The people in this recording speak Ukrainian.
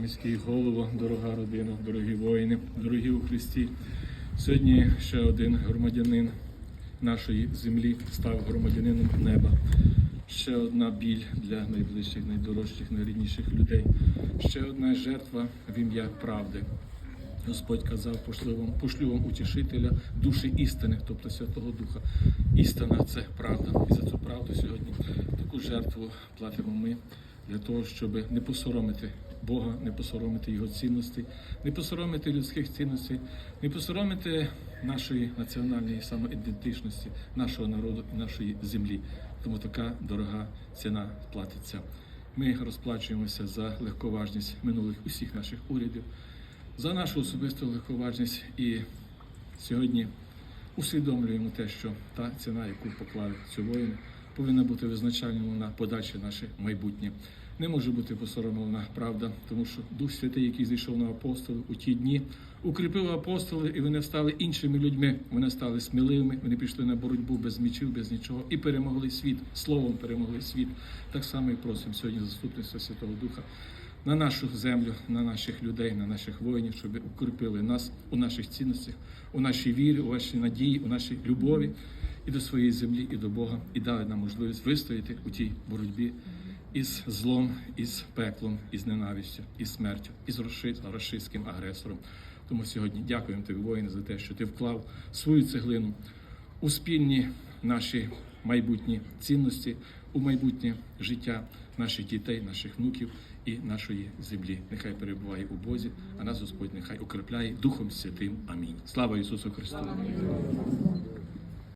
міський голово, дорога родина, дорогі воїни, дорогі у Христі. Сьогодні ще один громадянин нашої землі став громадянином неба. Ще одна біль для найближчих, найдорожчих, найрідніших людей. Ще одна жертва в ім'я правди. Господь казав, пошлю вам, пошлю вам утішителя душі істини, тобто Святого Духа. Істина це правда. І за цю правду сьогодні таку жертву платимо ми для того, щоб не посоромити Бога, не посоромити Його цінностей, не посоромити людських цінностей, не посоромити нашої національної самоідентичності, нашого народу і нашої землі. Тому така дорога ціна платиться. Ми розплачуємося за легковажність минулих усіх наших урядів за нашу особисту легковажність і сьогодні усвідомлюємо те, що та ціна, яку поклали цю воїни, повинна бути визначальною на подальше наше майбутнє. Не може бути посоромлена правда, тому що Дух Святий, який зійшов на апостолів у ті дні, укріпив апостолів, і вони стали іншими людьми. Вони стали сміливими. Вони пішли на боротьбу без мічів, без нічого і перемогли світ. Словом перемогли світ. Так само і просимо сьогодні заступництва Святого Духа на нашу землю, на наших людей, на наших воїнів, щоб укріпили нас у наших цінностях, у нашій вірі, у нашій надії, у нашій любові і до своєї землі, і до Бога, і дали нам можливість вистояти у тій боротьбі із злом, із пеклом, із ненавистю, із смертю, із раши- рашистським агресором. Тому сьогодні дякуємо тобі, воїни, за те, що ти вклав свою цеглину у спільні наші майбутні цінності, у майбутнє життя наших дітей, наших внуків і нашої землі. Нехай перебуває у Бозі, а нас Господь нехай укріпляє Духом Святим. Амінь. Слава Ісусу Христу!